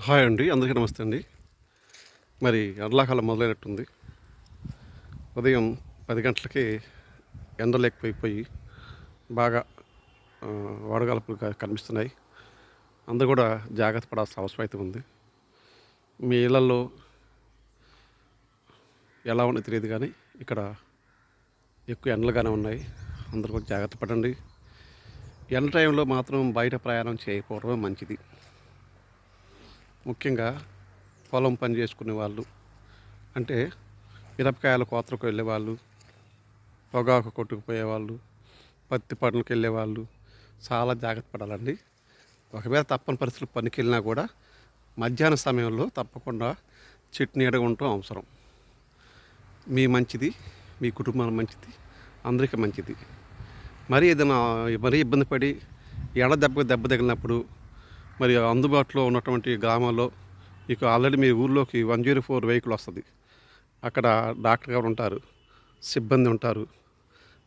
Hi అండి అందరికీ నమస్తే అండి. మరి ఎండలాకాలం మొదలైనట్టుంది. ఉదయం పది గంటలకి ఎండలు ఎక్కువైపోయి బాగా ఆ, వడగాల్పులు కనిపిస్తున్నాయి. అందరూ కూడా జాగ్రత్త పడాల్సిన అవసరం అయితే ఉంది. మీ ఇళ్ళల్లో ఎలా ఉన్నది తెలియదు కానీ ఇక్కడ ఎక్కువ ఎండలుగానే ఉన్నాయి. అందరూ కూడా జాగ్రత్త పడండి. ఎండ టైంలో మాత్రం బయట ప్రయాణం చేయకపోవడమే మంచిది. ముఖ్యంగా పొలం పని చేసుకునే వాళ్ళు. అంటే మిరపకాయల కోతలకు వెళ్ళేవాళ్ళు పొగాకు కొట్టుకుపోయే వాళ్ళు పత్తి పనులకు వెళ్ళేవాళ్ళు చాలా జాగ్రత్త పడాలండి. ఒకవేళ తప్పని పరిస్థితులు పనికి వెళ్ళినా కూడా మధ్యాహ్న సమయంలో తప్పకుండా చెట్టు నీడగా ఉండటం అవసరం. మీ మంచిది మీ కుటుంబానికి మంచిది అందరికీ మంచిది. మరీ ఏదైనా మరీ ఇబ్బంది పడి ఎడ దెబ్బ దెబ్బ తగిలినప్పుడు మరి అందుబాటులో ఉన్నటువంటి గ్రామాల్లో మీకు ఆల్రెడీ మీ ఊర్లోకి వన్ జీరో ఫోర్ వెహికల్ వస్తుంది. అక్కడ డాక్టర్ గారు ఉంటారు సిబ్బంది ఉంటారు.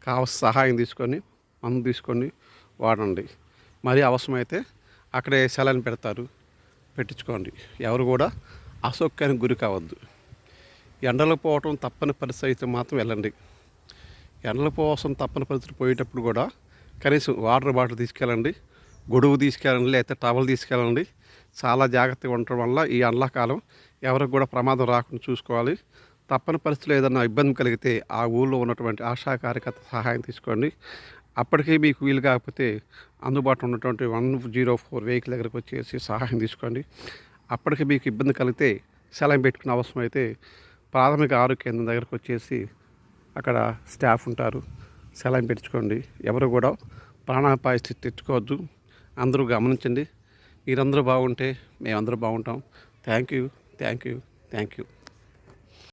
కావాల్సిన సహాయం తీసుకొని మందు తీసుకొని వాడండి. మరి అవసరమైతే అక్కడే సెలైన్ పెడతారు. పెట్టించుకోండి. ఎవరు కూడా అసౌక్యానికి గురి కావద్దు. ఎండలు పోవటం తప్పని పరిస్థితి అయితే మాత్రం వెళ్ళండి. ఎండల పోవాల్సిన తప్పని పరిస్థితి పోయేటప్పుడు కూడా కనీసం వాటర్ బాటిల్ తీసుకెళ్ళండి. గొడుగు తీసుకెళ్ళండి లేకపోతే టవల్ తీసుకెళ్ళండి. చాలా జాగ్రత్తగా ఉండటం వల్ల ఈ ఎండాకాలం ఎవరికి కూడా ప్రమాదం రాకుండా చూసుకోవాలి. తప్పని పరిస్థితులు ఏదైనా ఇబ్బంది కలిగితే ఆ ఊళ్ళో ఉన్నటువంటి ఆశా కార్యకర్త సహాయం తీసుకోండి. అప్పటికే మీకు వీలు కాకపోతే అందుబాటులో ఉన్నటువంటి వన్ జీరో ఫోర్ వెహికల్ దగ్గరకు వచ్చేసి సహాయం తీసుకోండి. అప్పటికి మీకు ఇబ్బంది కలిగితే సెలవు పెట్టుకునే అవసరం అయితే ప్రాథమిక ఆరోగ్య కేంద్రం దగ్గరకు వచ్చేసి అక్కడ స్టాఫ్ ఉంటారు. సెలవు పెట్టుకోండి ఎవరు కూడా ప్రాణాపాయ స్థితి తెచ్చుకోవద్దు. అందరూ గమనించండి. మీరందరూ బాగుంటే మేమందరూ బాగుంటాం. Thank you. Thank you. Thank you.